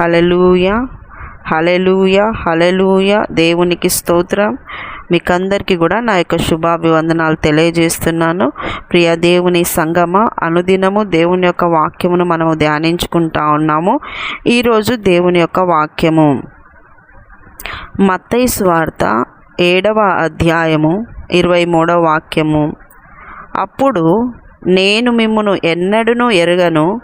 Hallelujah hallelujah hallelujah దేవునికి స్తోత్రం. మీకందరికీ కూడా నా యొక్క శుభాభివందనాలు తెలియజేస్తున్నాను. ప్రియ దేవుని సంగమ అనుదినము దేవుని యొక్క వాక్యమును మనము ధ్యానించుకుంటా ఉన్నాము. ఈరోజు దేవుని యొక్క వాక్యము. మత్తయి స్వార్త ఏడవ అధ్యాయము ఇరవై మూడవ వాక్యము. అప్పుడు నేను మిమ్మను ఎన్నడూను ఎరగను.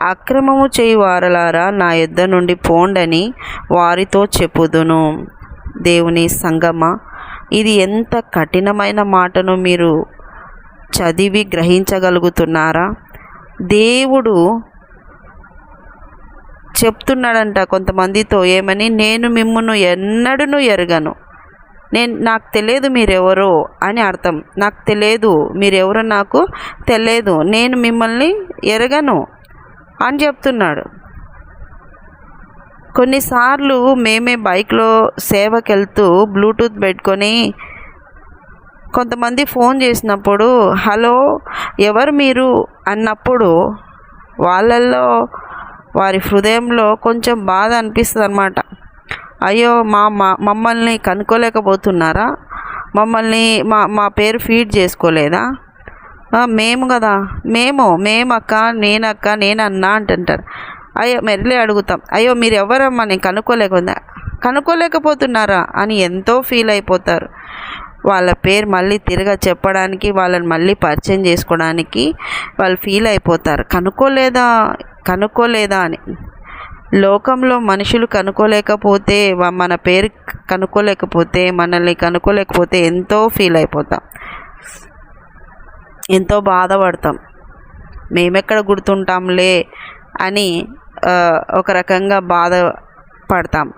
అక్రమము చేయువారలారా నా యొద్ద నుండి పోండని వారితో చెప్పుదును. దేవుని సంగమ ఇది ఎంత కఠినమైన మాటను మీరు చదివి గ్రహించగలుగుతున్నారా? దేవుడు చెప్తున్నాడంట కొంతమందితో ఏమని? నేను మిమ్మల్ని ఎన్నడూను ఎరగను. నేను నాకు తెలియదు మీరెవరో అని అర్థం. నాకు తెలియదు మీరెవరో నాకు తెలియదు. నేను మిమ్మల్ని ఎరగను. అని చెప్తున్నాడు. కొన్నిసార్లు మేమే బైక్లో సేవకి వెళ్తూ బ్లూటూత్ పెట్టుకొని కొంతమంది ఫోన్ చేసినప్పుడు హలో ఎవరు మీరు? అన్నప్పుడు వాళ్ళల్లో వారి హృదయంలో కొంచెం బాధ అనిపిస్తుంది అనమాట అయ్యో మా మమ్మల్ని కనుక్కోలేకపోతున్నారా? మమ్మల్ని మా మా పేరు ఫీడ్ చేసుకోలేదా? మేము కదా. మేము మేమక్క నేనక్క నేను అన్నా అంటుంటారు. అయ్యో మెరలే అడుగుతాం. అయ్యో మీరు ఎవరమ్మా నేను కనుక్కోలేకుండా. కనుక్కోలేకపోతున్నారా అని ఎంతో ఫీల్ అయిపోతారు. వాళ్ళ పేరు మళ్ళీ తిరగ చెప్పడానికి వాళ్ళని మళ్ళీ పరిచయం చేసుకోవడానికి వాళ్ళు ఫీల్ అయిపోతారు. కనుక్కోలేదా? కనుక్కోలేదా అని. లోకంలో మనుషులు కనుక్కోలేకపోతే మన పేరు కనుక్కోలేకపోతే మనల్ని కనుక్కోలేకపోతే ఎంతో ఫీల్ అయిపోతాం. ఎంతో బాధపడతాం. మేమెక్కడ గుర్తుంటాంలే అని ఒక రకంగా బాధపడతాం.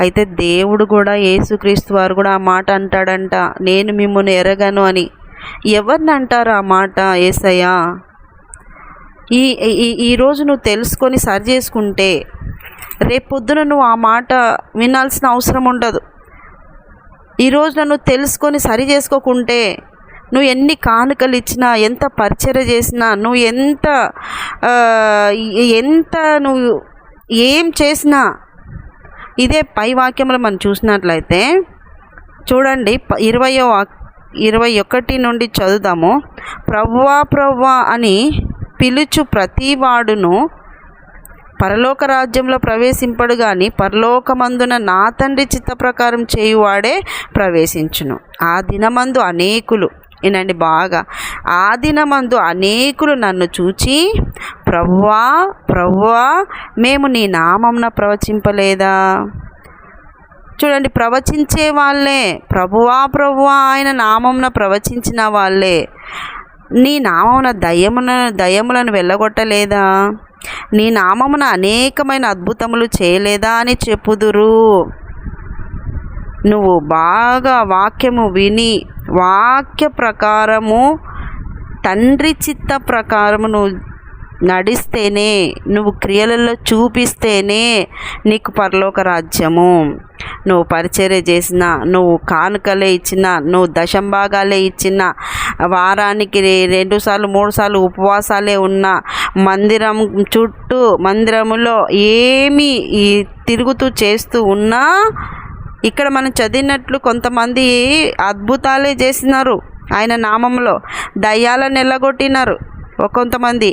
అయితే దేవుడు కూడా యేసుక్రీస్తు వారు కూడా ఆ మాట అంటాడంట నేను మిమ్మల్ని ఎరగను అని. ఎవరిని అంటారు ఆ మాట ఏసయ్యా? ఈ ఈ ఈరోజు నువ్వు తెలుసుకొని సరి చేసుకుంటే రేపు పొద్దున నువ్వు ఆ మాట వినాల్సిన అవసరం ఉండదు. ఈరోజు నన్ను తెలుసుకొని సరి చేసుకోకుంటే నువ్వు ఎన్ని కానుకలు ఇచ్చినా ఎంత పరిచయ చేసినా నువ్వు ఎంత ఎంత నువ్వు ఏం చేసినా ఇదే పై వాక్యంలో మనం చూసినట్లయితే చూడండి ఇరవయో వాక్ ఇరవై ఒకటి నుండి చదువుదాము. ప్రవ్వా ప్రవ్వా అని పిలుచు ప్రతివాడును పరలోక రాజ్యంలో ప్రవేశింపడు కానీ పరలోకమందున నా తండ్రి చిత్త ప్రకారం చేయువాడే ప్రవేశించును. ఆ దినమందు అనేకులు వినండి బాగా. ఆ దినమందు అనేకులు నన్ను చూచి ప్రవ్వా ప్రవ్వా మేము నీ నామంన ప్రవచింపలేదా? చూడండి ప్రవచించే వాళ్ళే. ప్రభువా ప్రభువా ఆయన నామంన ప్రవచించిన వాళ్ళే. నీ నామమున దయమున దయములను వెళ్ళగొట్టలేదా? నీ నామమున అనేకమైన అద్భుతములు చేయలేదా అని చెప్పుదురు. నువ్వు బాగా వాక్యము విని వాక్య ప్రకారము తండ్రి చిత్త ప్రకారము నువ్వు నడిస్తేనే నువ్వు క్రియలలో చూపిస్తేనే నీకు పరలోక రాజ్యము. నువ్వు పరిచర్య చేసిన నువ్వు కానుకలే ఇచ్చిన నువ్వు దశంభాగాలే ఇచ్చిన వారానికి రెండు సార్లు మూడు సార్లు ఉపవాసాలే ఉన్న మందిరం చుట్టూ మందిరములో ఏమి తిరుగుతూ చేస్తూ ఉన్నా ఇక్కడ మనం చదివినట్లు కొంతమంది అద్భుతాలే చేసినారు ఆయన నామంలో. దయ్యాలను ఎల్లగొట్టినారు కొంతమంది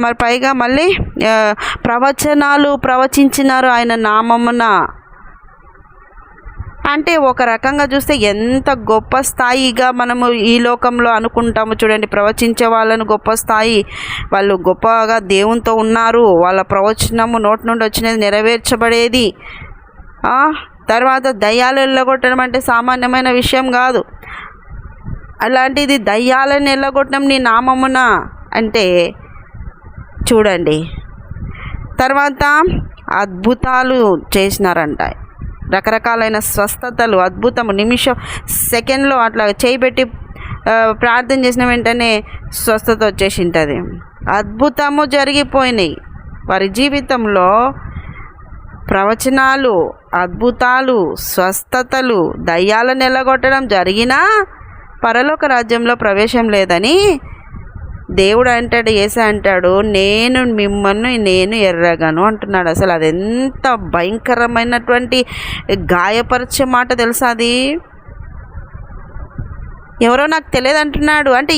మరి పైగా మళ్ళీ ప్రవచనాలు ప్రవచించినారు ఆయన నామమున. అంటే ఒక రకంగా చూస్తే ఎంత గొప్ప స్థాయిగా మనము ఈ లోకంలో అనుకుంటాము చూడండి. ప్రవచించే వాళ్ళను గొప్ప స్థాయి. వాళ్ళు గొప్పగా దేవునితో ఉన్నారు. వాళ్ళ ప్రవచనము నోటి నుండి వచ్చినది నెరవేర్చబడేది. తర్వాత దయ్యాలు వెళ్ళగొట్టడం అంటే సామాన్యమైన విషయం కాదు. అలాంటిది దయ్యాలను వెళ్ళగొట్టడం నీ నామమున అంటే చూడండి. తర్వాత అద్భుతాలు చేసినారంట. రకరకాలైన స్వస్థతలు అద్భుతము నిమిషం సెకండ్లో అట్లా చేయిబెట్టి ప్రార్థన చేసిన వెంటనే స్వస్థత వచ్చేసి ఉంటుంది అద్భుతము జరిగిపోయినాయి. వారి జీవితంలో ప్రవచనాలు అద్భుతాలు స్వస్థతలు దయ్యాలను నిలగొట్టడం జరిగినా పరలోక రాజ్యంలో ప్రవేశం లేదని దేవుడు అంటాడు ఏసా అంటాడు నేను మిమ్మల్ని నేను ఎర్రగను అంటున్నాడు. అసలు అది ఎంత భయంకరమైనటువంటి గాయపరిచే మాట తెలుసా అది? ఎవరో నాకు తెలియదు అంటున్నాడు. అంటే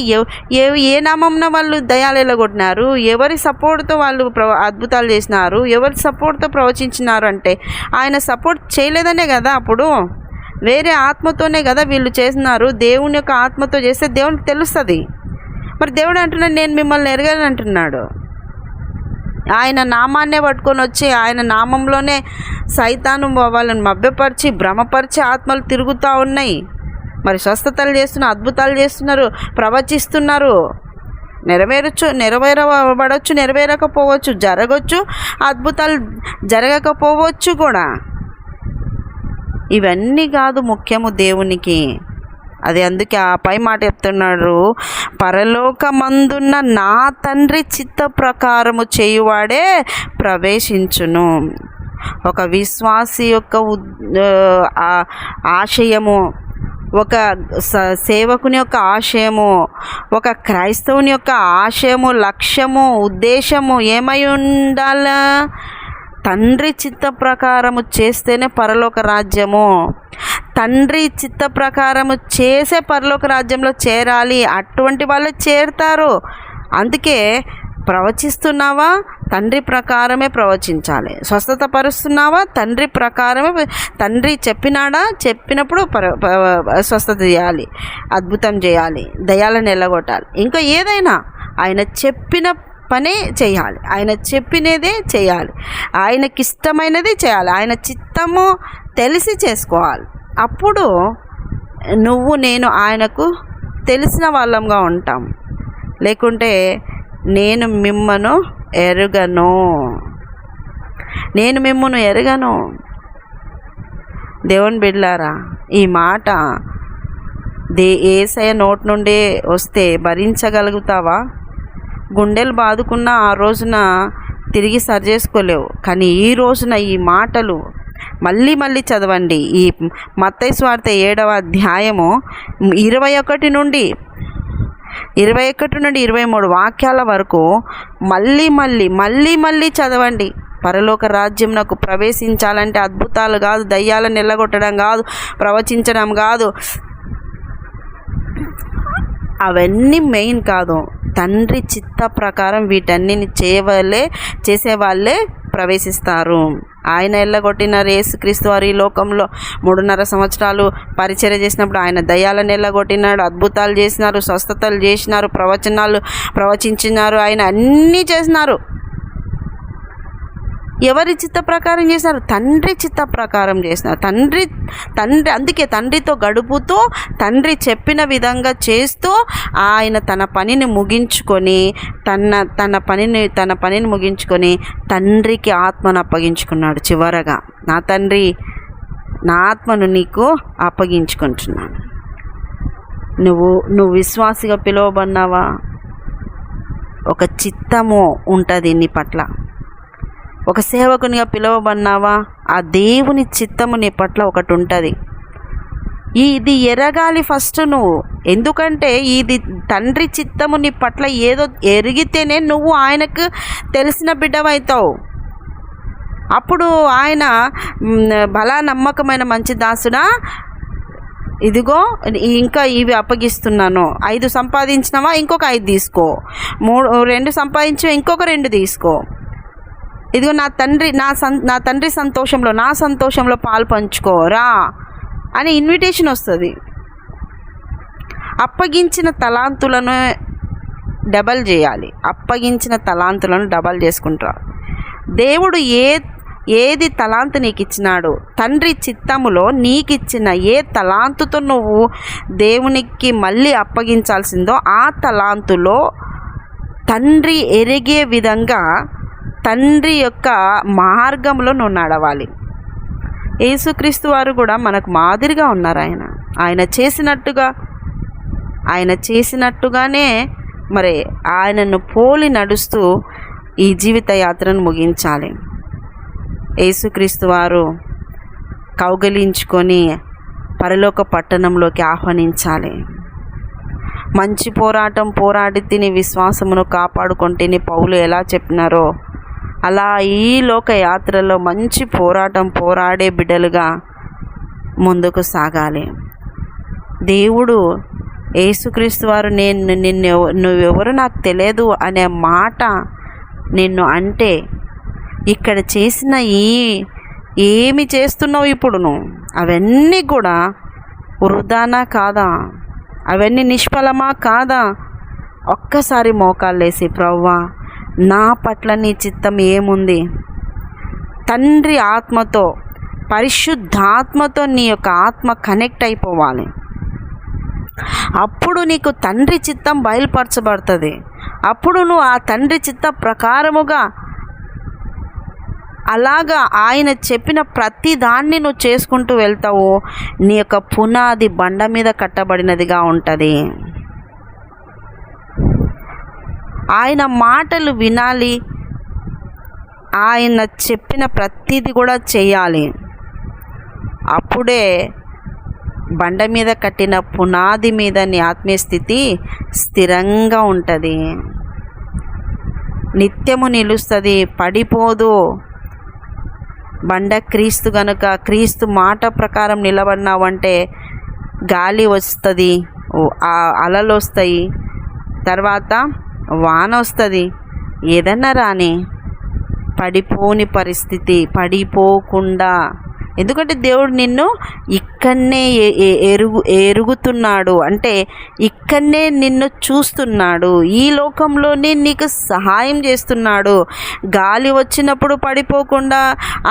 ఏ ఏ నామంన వాళ్ళు దయాలు ఎలగొట్టినారు ఎవరి సపోర్ట్తో వాళ్ళు ప్ర అద్భుతాలు చేసినారు? ఎవరి సపోర్ట్తో ప్రవచించినారు అంటే ఆయన సపోర్ట్ చేయలేదనే కదా అప్పుడు? వేరే ఆత్మతోనే కదా వీళ్ళు చేసినారు దేవుని యొక్క ఆత్మతో చేస్తే దేవునికి తెలుస్తుంది. మరి దేవుడు అంటున్నాడు నేను మిమ్మల్ని ఎరగను అంటున్నాడు. ఆయన నామాన్నే పట్టుకొని వచ్చి ఆయన నామంలోనే సైతాను వాళ్ళని మభ్యపరిచి భ్రమపరిచి ఆత్మలు తిరుగుతూ ఉన్నాయి. మరి స్వస్థతలు చేస్తున్న అద్భుతాలు చేస్తున్నారు ప్రవచిస్తున్నారు. నెరవేరచ్చు నెరవేరబడవచ్చు నెరవేరకపోవచ్చు జరగచ్చు అద్భుతాలు జరగకపోవచ్చు కూడా. ఇవన్నీ కాదు ముఖ్యము దేవునికి. అది అందుకే ఆ పై మాట చెప్తున్నాడు. పరలోకమందున్న నా తండ్రి చిత్త ప్రకారము చేయువాడే ప్రవేశించును. ఒక విశ్వాసి యొక్క ఉద్- ఆశయము ఒక స- సేవకుని యొక్క ఆశయము ఒక క్రైస్తవుని యొక్క ఆశయము లక్ష్యము ఉద్దేశము ఏమై ఉండాలా? తండ్రి చిత్త ప్రకారము చేస్తేనే పరలోక రాజ్యము. తండ్రి చిత్త ప్రకారము చేసే పరలోక రాజ్యంలో చేరాలి అటువంటి వాళ్ళు చేరుతారు. అందుకే ప్రవచిస్తున్నావా? తండ్రి ప్రకారమే ప్రవచించాలి. స్వస్థత పరుస్తున్నావా? తండ్రి ప్రకారమే తండ్రి చెప్పినాడా? చెప్పినప్పుడు పర స్వస్థత చేయాలి. అద్భుతం చేయాలి. దయాలను ఎల్లగొట్టాలి. ఇంకా ఏదైనా ఆయన చెప్పిన పనే చేయాలి. ఆయన చెప్పినదే చేయాలి. ఆయనకి ఇష్టమైనది చేయాలి. ఆయన చిత్తము తెలిసి చేసుకోవాలి. అప్పుడు నువ్వు నేను ఆయనకు తెలిసిన వాళ్ళంగా ఉంటాం. లేకుంటే నేను మిమ్మను ఎరుగను. నేను మిమ్మను ఎరగను. దేవుని బిడ్లారా ఈ మాట దే ఏసయ నోటి నుండే వస్తే భరించగలుగుతావా? గుండెలు బాదుకున్న ఆ రోజున తిరిగి సరి చేసుకోలేవు కానీ ఈ రోజున ఈ మాటలు మళ్ళీ మళ్ళీ చదవండి. ఈ మత్తయి స్వార్థ ఏడవ అధ్యాయము ఇరవై ఒకటి నుండి ఇరవై ఒకటి నుండి ఇరవై మూడు వాక్యాల వరకు మళ్ళీ మళ్ళీ మళ్ళీ మళ్ళీ చదవండి. పరలోక రాజ్యం నాకు ప్రవేశించాలంటే అద్భుతాలు కాదు దయ్యాలను నిల్లగొట్టడం కాదు ప్రవచించడం కాదు. అవన్నీ మెయిన్ కాదు. తండ్రి చిత్త ప్రకారం వీటన్నిని చేయవలే చేసేవాళ్ళే ప్రవేశిస్తారు. ఆయన ఎల్లగొట్టిన యేసుక్రీస్తు వారు ఈ లోకంలో మూడున్నర సంవత్సరాలు పరిచర్య చేసినప్పుడు ఆయన దయ్యాలను ఎల్లగొట్టినాడు అద్భుతాలు చేసినారు స్వస్థతలు చేసినారు ప్రవచనాలు ప్రవచించినారు ఆయన అన్నీ చేసినారు. ఎవరి చిత్త ప్రకారం చేసినారు? తండ్రి చిత్త ప్రకారం చేసినారు. తండ్రి తండ్రి అందుకే తండ్రితో గడుపుతూ తండ్రి చెప్పిన విధంగా చేస్తూ ఆయన తన పనిని ముగించుకొని తన తన పనిని తన పనిని ముగించుకొని తండ్రికి ఆత్మను అప్పగించుకున్నాడు చివరగా. నా తండ్రి నా ఆత్మను నీకు అప్పగించుకుంటున్నాను. నువ్వు నువ్వు విశ్వాసిగా పిలువబడినావా? ఒక చిత్తము ఉంటుంది నీ పట్ల. ఒక సేవకునిగా పిలువబడినావా? ఆ దేవుని చిత్తము నీ పట్ల ఒకటి ఉంటుంది ఇది ఎరగాలి ఫస్ట్ నువ్వు. ఎందుకంటే ఇది తండ్రి చిత్తము నీ పట్ల ఏదో ఎరిగితేనే నువ్వు ఆయనకు తెలిసిన బిడ్డవవుతావు అప్పుడు ఆయన బలా నమ్మకమైన మంచి దాసుడా? ఇదిగో ఇంకా ఇవి అప్పగిస్తున్నాను. ఐదు సంపాదించినవా? ఇంకొక ఐదు తీసుకో. మూడు రెండు సంపాదించి ఇంకొక రెండు తీసుకో. ఇదిగో నా తండ్రి నా సన్ నా తండ్రి సంతోషంలో నా సంతోషంలో పాలు పంచుకోరా అని ఇన్విటేషన్ వస్తుంది. అప్పగించిన తలాంతులను డబల్ చేయాలి. అప్పగించిన తలాంతులను డబల్ చేసుకుంటారు దేవుడు ఏ ఏది తలాంతు నీకు ఇచ్చినాడు తండ్రి చిత్తములో నీకు ఇచ్చిన ఏ తలాంతుతో నువ్వు దేవునికి మళ్ళీ అప్పగించాల్సిందో ఆ తలాంతులో తండ్రి ఎరిగే విధంగా తండ్రి యొక్క మార్గంలో నువ్వు నడవాలి. యేసుక్రీస్తు వారు కూడా మనకు మాదిరిగా ఉన్నారు ఆయన. ఆయన చేసినట్టుగా ఆయన చేసినట్టుగానే మరి ఆయనను పోలి నడుస్తూ ఈ జీవిత యాత్రను ముగించాలి. యేసుక్రీస్తు వారు కౌగలించుకొని పరలోక పట్టణంలోకి ఆహ్వానించాలి. మంచి పోరాటం పోరాడి తిని విశ్వాసమును కాపాడుకుంటేని పౌలు ఎలా చెప్పినారో అలా ఈ లోక యాత్రలో మంచి పోరాటం పోరాడే బిడ్డలుగా ముందుకు సాగాలి. దేవుడు యేసుక్రీస్తు వారు నేను నిన్ను నువ్వెవరు నాకు తెలియదు అనే మాట నిన్ను అంటే ఇక్కడ చేసిన ఈ ఏమి చేస్తున్నావు ఇప్పుడు నువ్వు అవన్నీ కూడా వృధానా కాదా? అవన్నీ నిష్ఫలమా కాదా? ఒక్కసారి మోకాలు వేసి ప్రవ్వా నా పట్ల నీ చిత్తం ఏముంది? తండ్రి ఆత్మతో పరిశుద్ధాత్మతో నీ యొక్క ఆత్మ కనెక్ట్ అయిపోవాలి. అప్పుడు నీకు తండ్రి చిత్తం బయలుపరచబడుతుంది. అప్పుడు నువ్వు ఆ తండ్రి చిత్త ప్రకారముగా అలాగా ఆయన చెప్పిన ప్రతి దాన్ని నువ్వు చేసుకుంటూ వెళ్తావు నీ యొక్క పునాది బండ మీద కట్టబడినదిగా ఉంటుంది. ఆయన మాటలు వినాలి. ఆయన చెప్పిన ప్రతిది కూడా చేయాలి. అప్పుడే బండ మీద కట్టిన పునాది మీద నీ ఆత్మీయ స్థితి స్థిరంగా ఉంటుంది. నిత్యము నిలుస్తుంది పడిపోదు. బండ క్రీస్తు గనుక క్రీస్తు మాట ప్రకారం నిలబడినావంటే గాలి వస్తుంది అలలు వస్తాయి. తర్వాత వాన వస్తుంది ఏదన్నా రాని పడిపోని పరిస్థితి పడిపోకుండా. ఎందుకంటే దేవుడు నిన్ను ఇక్కడనే ఎరుగు ఎరుగుతున్నాడు. అంటే ఇక్కడనే నిన్ను చూస్తున్నాడు. ఈ లోకంలోనే నీకు సహాయం చేస్తున్నాడు. గాలి వచ్చినప్పుడు పడిపోకుండా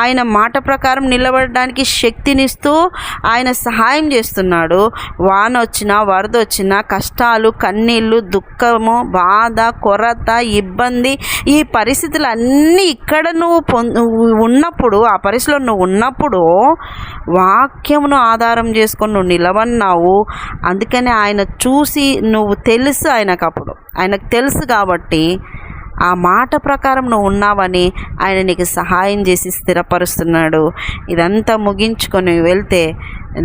ఆయన మాట ప్రకారం నిలబడడానికి శక్తినిస్తూ ఆయన సహాయం చేస్తున్నాడు. వాన వచ్చినా వరద వచ్చినా కష్టాలు కన్నీళ్ళు దుఃఖము బాధ కొరత ఇబ్బంది ఈ పరిస్థితులు అన్నీ ఇక్కడ నువ్వు ఉన్నప్పుడు ఆ పరిస్థితిలో నువ్వు ఉన్నప్పుడు వాక్యమును ఆధారం చేసుకొని నువ్వు నిలబడినావు. అందుకని ఆయన చూసి నువ్వు తెలుసు ఆయనకు అప్పుడు. ఆయనకు తెలుసు కాబట్టి ఆ మాట ప్రకారం నువ్వు ఉన్నావని ఆయన నీకు సహాయం చేసి స్థిరపరుస్తున్నాడు. ఇదంతా ముగించుకొని వెళ్తే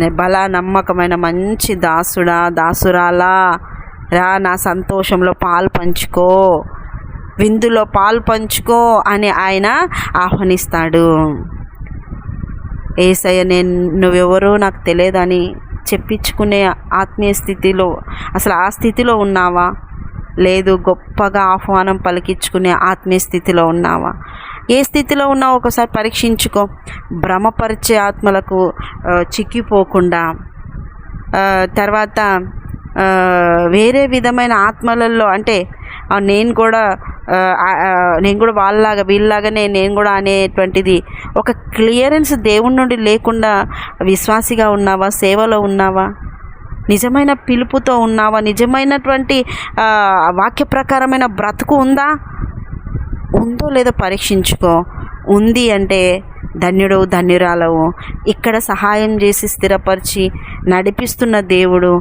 బల నమ్మకమైన మంచి దాసుడా దాసురాలా. రా నా సంతోషంలో పాలు పంచుకో. విందులో పాలు పంచుకో అని ఆయన ఆహ్వానిస్తాడు. ఏసయ్య నేను నువ్వెవరో నాకు తెలియదని చెప్పించుకునే ఆత్మీయ స్థితిలో అసలు ఆ స్థితిలో ఉన్నావా? లేదు గొప్పగా ఆహ్వానం పలికించుకునే ఆత్మీయ స్థితిలో ఉన్నావా? ఏ స్థితిలో ఉన్నావో ఒకసారి పరీక్షించుకో. భ్రమపరిచే ఆత్మలకు చిక్కిపోకుండా తర్వాత వేరే విధమైన ఆత్మలలో అంటే నేను కూడా నేను కూడా వాళ్ళలాగా వీళ్ళలాగానే నేను కూడా అనేటువంటిది ఒక క్లియరెన్స్ దేవుడి నుండి లేకుండా విశ్వాసిగా ఉన్నావా సేవలో ఉన్నావా? నిజమైన పిలుపుతో ఉన్నావా? నిజమైనటువంటి వాక్య ప్రకారమైన బ్రతుకు ఉందా? ఉందో లేదో పరీక్షించుకో. ఉంది అంటే ధన్యుడు ధన్యురాలవు. ఇక్కడ సహాయం చేసి స్థిరపరిచి నడిపిస్తున్న దేవుడు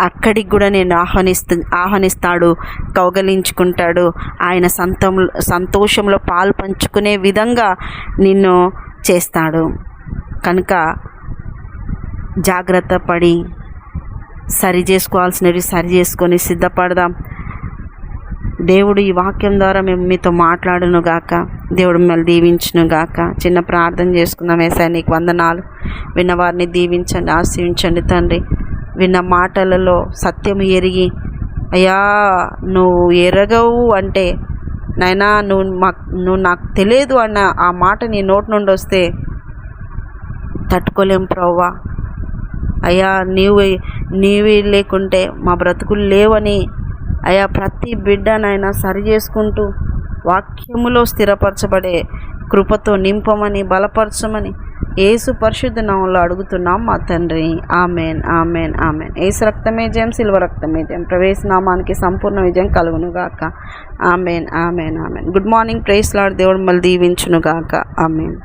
అక్కడికి కూడా నేను ఆహ్వానిస్తు ఆహ్వానిస్తాడు కౌగలించుకుంటాడు. ఆయన సంతం సంతోషంలో పాలు పంచుకునే విధంగా నిన్ను చేస్తాడు. కనుక జాగ్రత్త పడి సరి చేసుకోవాల్సినవి సరి చేసుకొని సిద్ధపడదాం. దేవుడు ఈ వాక్యం ద్వారా మేము మీతో మాట్లాడును గాక. దేవుడు మిమ్మల్ని దీవించును గాక. చిన్న ప్రార్థన చేసుకుందాం. వేసాయి నీకు వందనాలు. విన్నవారిని దీవించండి ఆశీవించండి తండ్రి. విన్న మాటలలో సత్యం ఎరిగి అయ్యా నువ్వు ఎరగవు అంటే నైనా నువ్వు మా నువ్వు నాకు తెలియదు అన్న ఆ మాట నీ నోటి నుండి వస్తే తట్టుకోలేం ప్రవ్వా. అయ్యా నీవు నీవే లేకుంటే మా బ్రతుకులు లేవని అయ్యా ప్రతి బిడ్డనైనా సరి చేసుకుంటూ వాక్యములో స్థిరపరచబడే కృపతో నింపమని బలపరచమని ఏసు పరిశుద్ధ నామంలో అడుగుతున్నాం మా తండ్రి. Amen amen amen. ఏసు రక్తమే జయం సిల్వ రక్తమే జయం. ప్రవేశ నామానికి సంపూర్ణ విజయం కలుగునుగాక amen amen amen. Good morning praise lord. దేవుడు మళ్ళీ దీవించునుగాక ఆమెన్.